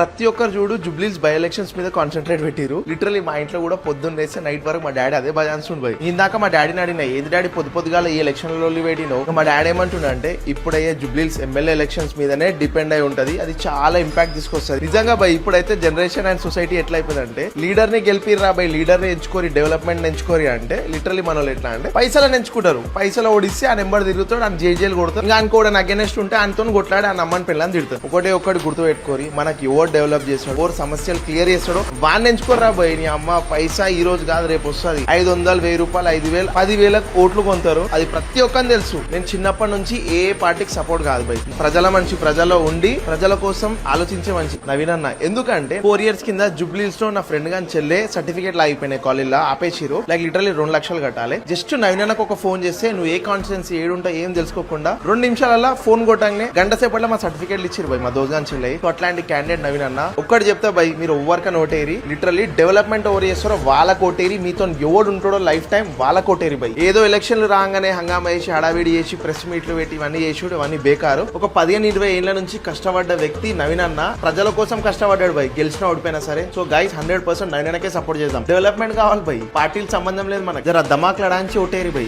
ప్రతి ఒక్కరు చూడు జుబ్లీస్ బై ఎలక్షన్స్ మీద కాన్సన్ట్రేట్ పెట్టిరు లిటరలీ మా ఇంట్లో కూడా పొద్దున్న లేస్తే నైట్ వరకు మా డాడీ అదే భజాన్స్ ఉండిపోయి ఇందాక మా డాడీని అడిగిన ఏది డాడీ పొద్దు పొద్దుగాల ఈ ఎలక్షన్లో వేడినో మా డాడీ ఏమంటుండే అంటే ఇప్పుడయ్యే జుబ్లీస్ ఎమ్మెల్యే ఎలక్షన్స్ మీదనే డిపెండ్ అయి ఉంటది. అది చాలా ఇంపాక్ట్ తీసుకొస్తుంది. నిజంగా బై ఇప్పుడైతే జనరేషన్ అండ్ సొసైటీ ఎట్లా అయిపోయిందంటే లీడర్ని గెలిపిర్రా బై లీడర్ని ఎంచుకోరి డెవలప్మెంట్ ఎంచుకోరి అంటే లిటరలీ మన వాళ్ళు ఎట్లా అంటే పైసలను ఎంచుకుంటారు. పైసలు ఓడిస్తే ఆ నెంబర్ తిరుగుతాడు ఆయన జేజేలు కొడతారు ఇంకా అనుకోవడానికి అగెనెస్ట్ ఉంటే ఆయనతో కొట్లాడి ఆ నమ్మని పిల్లని తిడతారు ఒకటే ఒకటి గుర్తు పెట్టుకోరి మనకి ఎవరు డెవలప్ చేస్తాడు. ఓర్ సమస్యలు క్లియర్ చేస్తాడు. వాడిని ఎంచుకోరా పోయి నీ అమ్మ? పైసా ఈ రోజు కాదు రేపు వస్తుంది. ఐదు వందలు వెయ్యి రూపాయలు ఐదు వేలు పది వేలకు ఓట్లు కొంటారు అది ప్రతి ఒక్కరిని తెలుసు. నేను చిన్నప్పటి నుంచి ఏ పార్టీకి సపోర్ట్ కాదు బై ప్రజల మనిషి ప్రజల్లో ఉండి ప్రజల కోసం ఆలోచించే మనిషి. నవీన్ అన్న ఎందుకంటే ఫోర్ ఇయర్స్ కింద జుబ్లీస్లో నా ఫ్రెండ్ గాని చెల్లె సర్టిఫికేట్లు లాగిపోయినాయి కాలేజ్లో ఆపేసిరు లైక్ లిటరలీ రెండు లక్షలు కట్టాలి. జస్ట్ నవీన్ అన్నకు ఒక ఫోన్ చేస్తే నువ్వు ఏ కాన్స్టిట్యున్సీ ఏడుంటా ఏం తెలుసుకోకుండా రెండు నిమిషాలలో ఫోన్ కొట్టంగానే గంట సేపట్లో మా సర్టిఫికేట్లు ఇచ్చిరు బై మా దోస్గాన్ చెల్లె. సో అట్లాంటి క్యాండిడేట్ నవీన్ అన్న ఒక్కటి చెప్తా బై మీరు ఎవరికైనా ఓటేరి. లిటరలీ డెవలప్మెంట్ ఎవరు చేస్తారో వాళ్ళ కోటేరి మీతో ఎవడు ఉంటాడో లైఫ్ టైం వాళ్ళ కోటేరి బై ఏదో ఎలక్షన్లు రాగానే హంగామా చేసి హడావిడి చేసి ప్రెస్ మీట్లు పెట్టి ఇవన్నీ చేసి ఇవన్నీ బేకారు. ఒక పదిహేను ఇరవై ఏళ్ళ నుంచి కష్టపడ్డ వ్యక్తి నవీన్ అన్న ప్రజల కోసం కష్టపడ్డాడు బై గెలిచిన ఓడిపోయినా సరే. So guys hundred percent Naveen అన్నకే support చేద్దాం. డెవలప్మెంట్ కావాలి బై పార్టీలు సంబంధం లేదు మనకు. జర ధమాక్ లడాంచి ఓటేరి బై